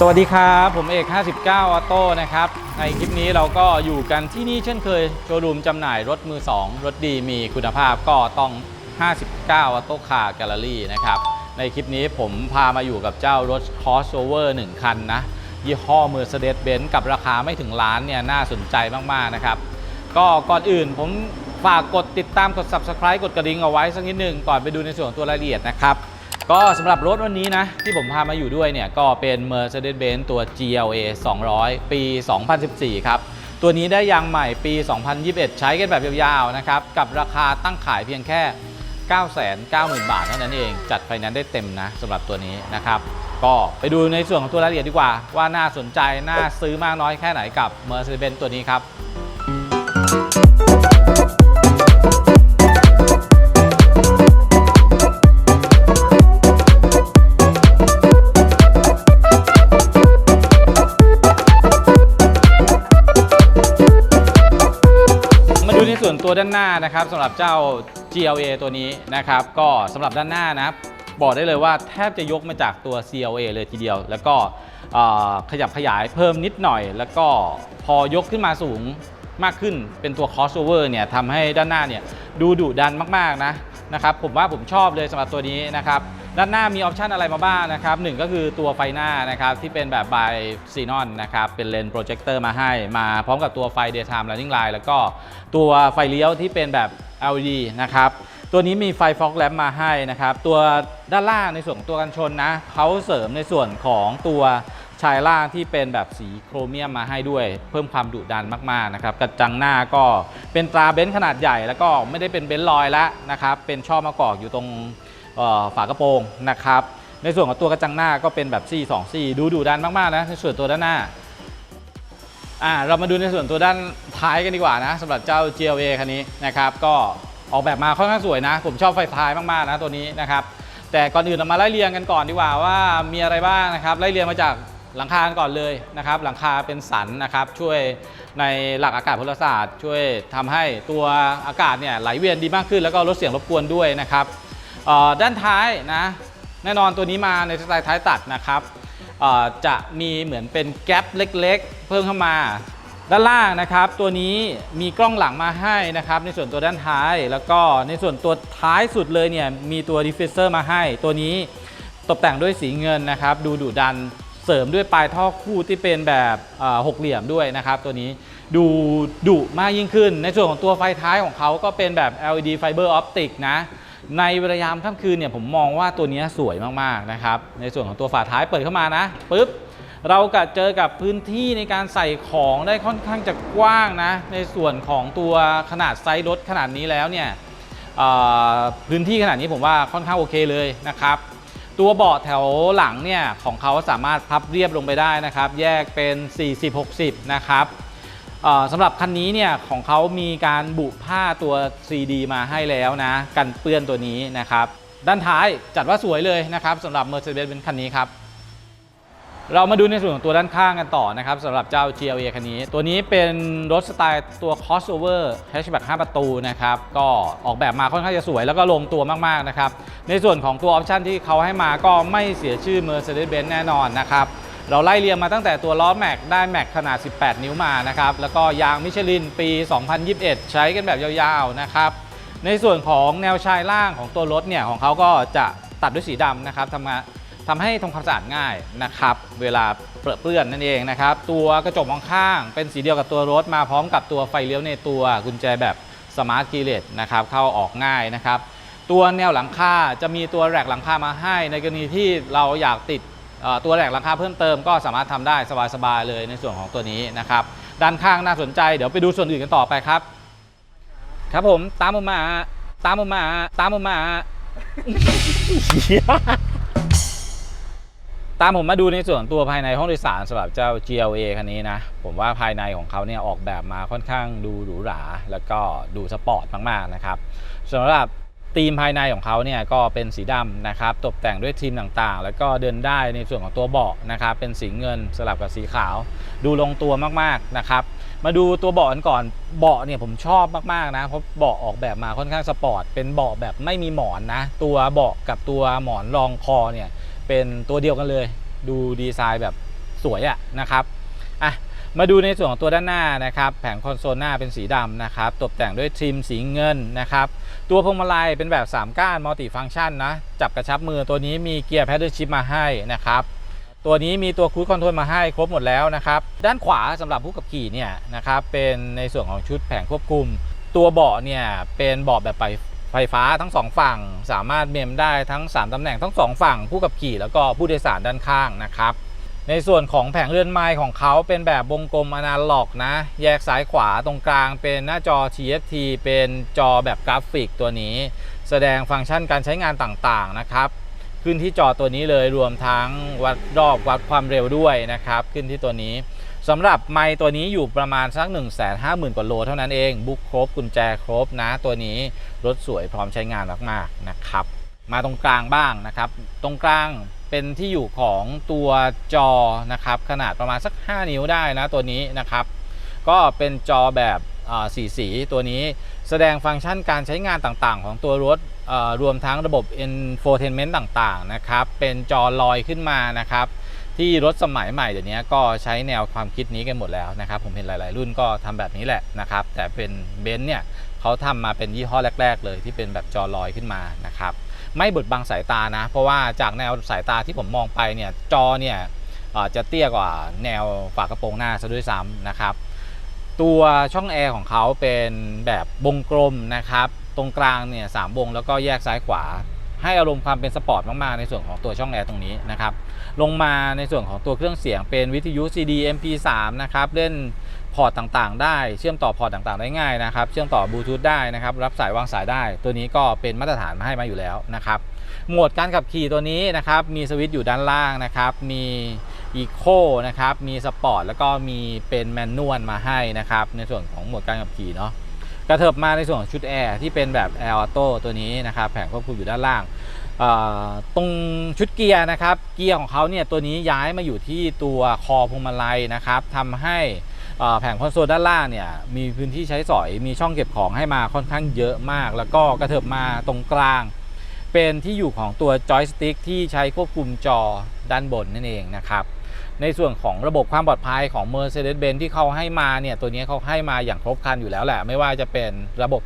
สวัสดีครับ ผมเอก 59 ออโต้นะครับ ในคลิปนี้เราก็อยู่กันที่นี่เช่นเคย โชว์รูมจำหน่ายรถมือ 2 รถดีมีคุณภาพก็ต้อง 59 ออโต้คาร์แกลเลอรี่นะครับ ในคลิปนี้ผมพามาอยู่กับเจ้ารถ crossover 1 คันนะ ยี่ห้อ Mercedes-Benz กับราคาไม่ถึงล้านเนี่ยน่าสนใจมากๆนะครับ ก็ก่อนอื่นผมฝากกดติดตามกด subscribe กดกระดิ่งเอาไว้สักนิดหนึ่งก่อนไปดูในส่วนของตัวรายละเอียดนะครับ ก็สำหรับรถวันนี้นะ ที่ผมพามาอยู่ด้วยเนี่ย ก็เป็น Mercedes-Benz ตัว GLA 200 ปี 2014 ครับ ตัวนี้ได้ยางใหม่ปี 2021 ใช้กันแบบยาวๆนะครับ กับราคาตั้งขายเพียงแค่ 990,000 บาทเท่านั้นเอง จัดไฟนนซ์ได้เต็มนะสำหรับตัวนี้นะครับ ก็ไปดูในส่วนของตัวรายละเอียดดีกว่า ว่าน่าสนใจ น่าซื้อมากน้อยแค่ไหนกับ Mercedes-Benz ตัวนี้ครับ ตัวด้านหน้านะครับสำหรับเจ้า GLA ตัวนี้นะครับ ก็สำหรับด้านหน้านะบอกได้เลยว่าแทบจะยกมาจากตัว CLA เลยทีเดียว แล้วก็ขยับขยายเพิ่มนิดหน่อย แล้วก็พอยกขึ้นมาสูงมากขึ้นเป็นตัว crossover เนี่ยทำให้ด้านหน้าเนี่ยดูดุดันมากๆนะนะครับผมว่าผมชอบเลยสำหรับตัวนี้นะครับ ด้านหน้ามีออปชันอะไรมาบ้างนะครับหนึ่งก็คือตัวไฟหน้านะครับที่เป็นแบบ by Xenon นะครับเป็นเลนส์โปรเจคเตอร์มาให้ มาพร้อมกับตัวไฟ daytime running light แล้วก็ตัวไฟเลี้ยวที่เป็นแบบ LED นะครับตัวนี้มีไฟ fog lamp มาให้นะครับ ตัวด้านล่างในส่วนของตัวกันชนนะเขาเสริมในส่วนของตัวชายล่างที่เป็นแบบสีโครเมียมมาให้ด้วย เพิ่มความดุดันมากๆนะครับกระจังหน้าก็เป็นตราเบนซ์ขนาดใหญ่ แล้วก็ไม่ได้เป็นเบนซ์ลอยแล้วนะครับเป็นช่อมะกอกอยู่ตรง ฝากระโปรงนะครับ ในส่วนของตัวกระจังหน้าก็เป็นแบบ4 2 4ดูดูดันมากๆนะในส่วนตัวด้านหน้าอ่าเรามาดูในส่วนตัวด้านท้ายกันดีกว่านะสำหรับเจ้า GLA คันนี้นะครับ ก็ออกแบบมาค่อนข้างสวยนะ ผมชอบไฟท้ายมากๆนะตัวนี้นะครับ แต่ก่อนอื่นเรามาไล่เรียงกันก่อนดีกว่าว่ามีอะไรบ้างนะครับไล่เรียงมาจากหลังคากันก่อนเลยนะครับ หลังคาเป็นสันนะครับ ช่วยในหลักอากาศพลศาสตร์ ช่วยทำให้ตัวอากาศเนี่ยไหลเวียนดีมากขึ้น แล้วก็ลดเสียงรบกวนด้วยนะครับ ด้านท้ายนะ แน่นอนตัวนี้มาในสไตล์ท้ายตัดนะครับจะมีเหมือนเป็นแกลบเล็กๆ เพิ่มเข้ามาด้านล่างนะครับ ตัวนี้มีกล้องหลังมาให้นะครับ ในส่วนตัวด้านท้าย แล้วก็ในส่วนตัวท้ายสุดเลยเนี่ยมีตัวดิฟฟิวเซอร์มาให้ ตัวนี้ตกแต่งด้วยสีเงินนะครับ ดูดุดันเสริมด้วยปลายท่อคู่ที่เป็นแบบหกเหลี่ยมด้วยนะครับ ตัวนี้ดูดุมากยิ่งขึ้น ในส่วนของตัวไฟท้ายของเขาก็เป็นแบบ LED Fiber Optic นะ ในเวลายามค่ำคืนเนี่ยผมมองว่าตัวนี้สวยมากๆนะครับ ในส่วนของตัวฝาท้ายเปิดเข้ามานะปุ๊บเราก็เจอกับพื้นที่ในการใส่ของได้ค่อนข้างจะกว้างนะ ในส่วนของตัวขนาดไซส์รถขนาดนี้แล้วเนี่ยพื้นที่ขนาดนี้ผมว่าค่อนข้างโอเคเลยนะครับ ตัวเบาะแถวหลังเนี่ยของเขาสามารถพับเรียบลงไปได้นะครับ แยกเป็น 40-60 นะครับ สำหรับคันนี้เนี่ยของเขามีการบุผ้าตัว 3D มาให้แล้วนะ กันเปื้อนตัวนี้นะครับ ด้านท้ายจัดว่าสวยเลยนะครับสำหรับ Mercedes-Benz คันนี้ครับ เรามาดูในส่วนของตัวด้านข้างกันต่อนะครับสำหรับเจ้า GLA คันนี้ ตัวนี้เป็นรถสไตล์ตัว crossover hatchback 5 ประตูนะครับ ก็ออกแบบมาค่อนข้างจะสวยแล้วก็ลงตัวมากๆนะครับ ในส่วนของตัวออปชันที่เขาให้มาก็ไม่เสียชื่อ Mercedes-Benz แน่นอนนะครับ เราไล่เรียงมาตั้งแต่ตัวล้อแม็กได้แม็กขนาด 18 นิ้วมานะครับ แล้วก็ยางมิชลินปี 2021 ใช้กันแบบยาวๆนะครับ ในส่วนของแนวชายล่างของตัวรถเนี่ยของเขาก็จะตัดด้วยสีดำนะครับทำงานทำให้ทำความสะอาดง่ายนะครับ เวลาเปรอะเปื้อนนั่นเองนะครับ ตัวกระจกมองข้างเป็นสีเดียวกับตัวรถมาพร้อมกับตัวไฟเลี้ยวในตัวกุญแจแบบสมาร์ทคีเลสนะครับเข้าออกง่ายนะครับ ตัวแนวหลังคาจะมีตัวแรกหลังคามาให้ ในกรณีที่เราอยากติด ตัวแรกหลังคาเพิ่มเติมก็สามารถทำได้สบายๆเลยในส่วนของตัวนี้นะครับด้านข้างน่าสนใจเดี๋ยวไปดูส่วนอื่นกันต่อไปครับ ครับผมตามผมมา ตามผมมา ตามผมมาตามผมมาดูในส่วนตัวภายในห้องโดยสารสำหรับเจ้า GLA คันนี้นะ ผมว่าภายในของเขาเนี่ยออกแบบมาค่อนข้างดูหรูหรา แล้วก็ดูสปอร์ตมากๆนะครับสำหรับ ธีมภายในของเขาเนี่ยก็เป็นสีดำนะครับตกแต่งด้วยทีมต่างๆ แล้วก็เดินได้ในส่วนของตัวเบาะนะครับเป็นสีเงินสลับกับสีขาว ดูลงตัวมากๆนะครับมาดูตัวเบาะกันก่อนเบาะเนี่ยผมชอบมากๆนะเพราะเบาะออกแบบมาค่อนข้างสปอร์ตเป็นเบาะแบบไม่มีหมอนนะตัวเบาะกับตัวหมอนรองคอเนี่ยเป็นตัวเดียวกันเลย ดูดีไซน์แบบสวยอะนะครับอะ มาดูในส่วนของตัวด้านหน้านะครับ แผงคอนโซลหน้าเป็นสีดำนะครับ ตกแต่งด้วยทริมสีเงินนะครับ ตัวพวงมาลัยเป็นแบบ 3 ก้านมัลติฟัง c t ชันนะ จับกระชับมือตัวนี้มีเกียร์แพดเดิลชิพมาให้นะครับ ตัวนี้มีตัวครู i คอนโทรลมาให้ครบหมดแล้วนะครับ ด้านขวาสำหรับผู้ขับขี่เนี่ยนะครับ เป็นในส่วนของชุดแผงควบคุม ตัวเบาะเนี่ยเป็นเบาะแบบไฟไฟฟ้าทั้งสองฝั่ง สามารถเมมได้ทั้ง 3ตำแหน่งทั้งสองฝั่งผู้ขับขี่แล้วก็ผู้โดยสารด้านข้างนะครับ ในส่วนของแผงเรือนไม้ของเขาเป็นแบบวงกลมอนาล็อกนะ แยกซ้ายขวาตรงกลางเป็นหน้าจอ TFT เป็นจอแบบกราฟิกตัวนี้ แสดงฟังก์ชันการใช้งานต่างๆนะครับ ขึ้นที่จอตัวนี้เลยรวมทั้งวัดรอบวัดความเร็วด้วยนะครับ ขึ้นที่ตัวนี้สำหรับไมค์ตัวนี้อยู่ประมาณสัก 1 5 0 0 0 0 กว่าโลเท่านั้นเองบุ๊กครบกุญแจครบนะ ตัวนี้รถสวยพร้อมใช้งานมากๆนะครับ มาตรงกลางบ้างนะครับ ตรงกลางเป็นที่อยู่ของตัวจอนะครับ ขนาดประมาณสัก 5 นิ้วได้นะตัวนี้นะครับ ก็เป็นจอแบบสีสีตัวนี้แสดงฟังก์ชันการใช้งานต่างๆ ของตัวรถรวมทั้งระบบ infotainment ต่างๆนะครับ เป็นจอลอยขึ้นมานะครับ ที่รถสมัยใหม่เดี๋ยวนี้ก็ใช้แนวความคิดนี้กันหมดแล้วนะครับ ผมเห็นหลาย ๆ รุ่นก็ทำแบบนี้แหละนะครับ แต่เป็นเบนซ์เนี่ยเขาทำมาเป็นยี่ห้อแรก ๆ เลยที่เป็นแบบจอลอยขึ้นมานะครับ ไม่บดบังสายตานะ เพราะว่าจากแนวสายตาที่ผมมองไปเนี่ยจอเนี่ยจะเตี้ยกว่าแนวฝากระโปรงหน้าซะด้วยซ้ำนะครับ ตัวช่องแอร์ของเขาเป็นแบบวงกลมนะครับ ตรงกลางเนี่ยสามวงแล้วก็แยกซ้ายขวา ให้อารมณ์ความเป็นสปอร์ตมากๆในส่วนของตัวช่องแอร์ตรงนี้นะครับ ลงมาในส่วนของตัวเครื่องเสียงเป็นวิทยุ CD MP3 นะครับเล่น พอร์ตต่างๆ ได้เชื่อมต่อพอร์ตต่างๆ ได้ง่ายนะครับ เชื่อมต่อบลูทูธได้นะครับ รับสายวางสายได้ ตัวนี้ก็เป็นมาตรฐานมาให้มาอยู่แล้วนะครับ โหมดการขับขี่ตัวนี้นะครับ มีสวิตช์อยู่ด้านล่างนะครับ มีอีโคนะครับ มีสปอร์ตแล้วก็มีเป็นแมนนวลมาให้นะครับ ในส่วนของโหมดการขับขี่เนาะ กระเถิบมาในส่วนของชุดแอร์ที่เป็นแบบแอร์ออโต้ตัวนี้นะครับ แผงควบคุมอยู่ด้านล่างตรงชุดเกียร์นะครับ เกียร์ของเขาเนี่ยตัวนี้ย้ายมาอยู่ที่ตัวคอพวงมาลัยนะครับทำให้ แผงคอนโซลด้านล่างเนี่ยมีพื้นที่ใช้สอยมีช่องเก็บของให้มาค่อนข้างเยอะมาก แล้วก็กระเถิบมาตรงกลาง เป็นที่อยู่ของตัวจอยสติ๊กที่ใช้ควบคุมจอด้านบนนั่นเองนะครับในส่วนของระบบความปลอดภัยของ Mercedes-Benz ที่เขาให้มาเนี่ยตัวนี้เขาให้มาอย่างครบครันอยู่แล้วแหละ ไม่ว่าจะเป็นระบบ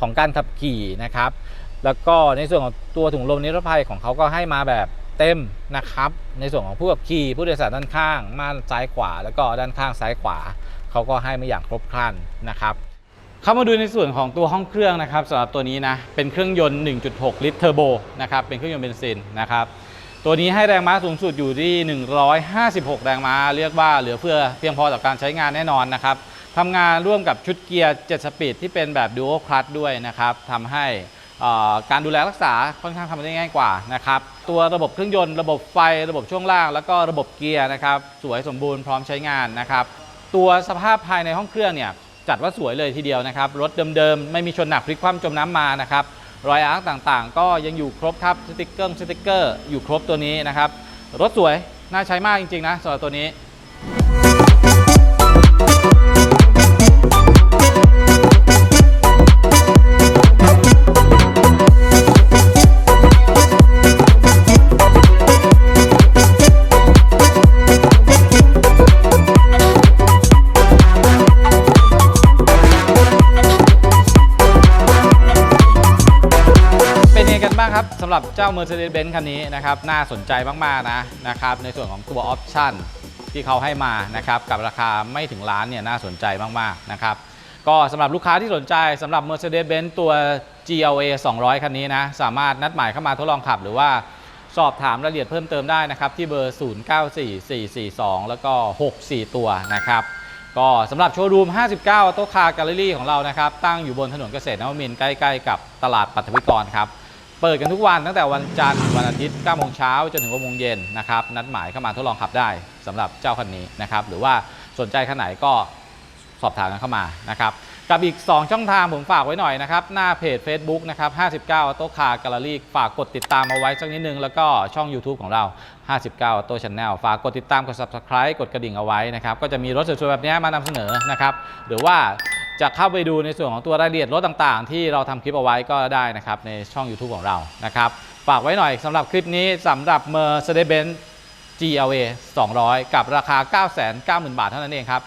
ของการขับขี่นะครับ แล้วก็ในส่วนของตัวถุงลมนิรภัยของเขาก็ให้มาแบบ เต็มนะครับ ในส่วนของผู้ขับขี่ผู้โดยสารด้านข้าง ม่านซ้ายขวา แล้วก็ด้านข้างซ้ายขวา เขาก็ให้มาอย่างครบครันนะครับเข้ามาดูในส่วนของตัวห้องเครื่องนะครับสำหรับตัวนี้นะเป็นเครื่องยนต์ 1.6 ลิตรเทอร์โบนะครับเป็นเครื่องยนต์เบนซินนะครับตัวนี้ให้แรงม้าสูงสุดอยู่ที่ 156 แรงม้า เรียกว่าเหลือเฟือเพียงพอต่อการใช้งานแน่นอนนะครับทำงานร่วมกับชุดเกียร์ 7 สปีดที่เป็นแบบ Dual Clutch ด้วยนะครับทำให้ การดูแลรักษาค่อนข้างทำได้ง่ายกว่านะครับตัวระบบเครื่องยนต์ระบบไฟระบบช่วงล่าง แล้วก็ระบบเกียร์นะครับสวยสมบูรณ์พร้อมใช้งานนะครับตัวสภาพภายในห้องเครื่องเนี่ยจัดว่าสวยเลยทีเดียวนะครับรถเดิมๆ ไม่มีชนหนักพลิกคว่ำจมน้ำมานะครับรอยอาร์คต่างๆ ก็ยังอยู่ครบครับสติกเกอร์สติกเกอร์อยู่ครบตัวนี้นะครับรถสวยน่าใช้มากจริงๆนะสำหรับตัวนี้ บ้างครับสำหรับเจ้า Mercedes-Benz คันนี้นะครับน่าสนใจมาก ๆ นะนะครับในส่วนของตัวออปชั่นที่เขาให้มานะครับกับราคาไม่ถึงล้านเนี่ยน่าสนใจมาก ๆ นะครับ ก็สำหรับลูกค้าที่สนใจสำหรับ Mercedes-Benz ตัว GLA 200 คันนี้นะสามารถนัดหมายเข้ามาทดลองขับหรือว่าสอบถามรายละเอียดเพิ่มเติมได้นะครับ ที่เบอร์ 094442 แล้วก็ 64 ตัวนะครับก็สำหรับโชว์รูม 59 โต๊ะคาแกลเลอรี่ของเรานะครับ ตั้งอยู่บนถนนเกษตรนวมินใกล้ ๆ กับตลาดปัทวิกรครับ เปิดกันทุกวันตั้งแต่วันจันทร์วันอาทิตย์9โมงเช้าจนถึง6โมงเย็นนะครับนัดหมายเข้ามาทดลองขับได้สำหรับเจ้าคันนี้นะครับหรือว่าสนใจคันไหนก็สอบถามกันเข้ามานะครับกับอีก 2 ช่องทางผมฝากไว้หน่อยนะครับ หน้าเพจ Facebook นะครับ 59 Auto Car Gallery ฝากกดติดตามเอาไว้สักนิดนึง แล้วก็ช่อง YouTube ของเรา 59 Auto Channel ฝากกดติดตามกด Subscribe กดกระดิ่งเอาไว้นะครับ ก็จะมีรถสวยๆแบบนี้มานำเสนอนะครับ หรือว่า จะเข้าไปดูในส่วนของตัวรายละเอียดรถต่างๆ ที่เราทำคลิปเอาไว้ก็ได้นะครับในช่อง YouTube ของเรานะครับฝากไว้หน่อยสำหรับคลิปนี้สำหรับ Mercedes-Benz GLA 200 กับราคา 990,000 บาทเท่านั้นเองครับ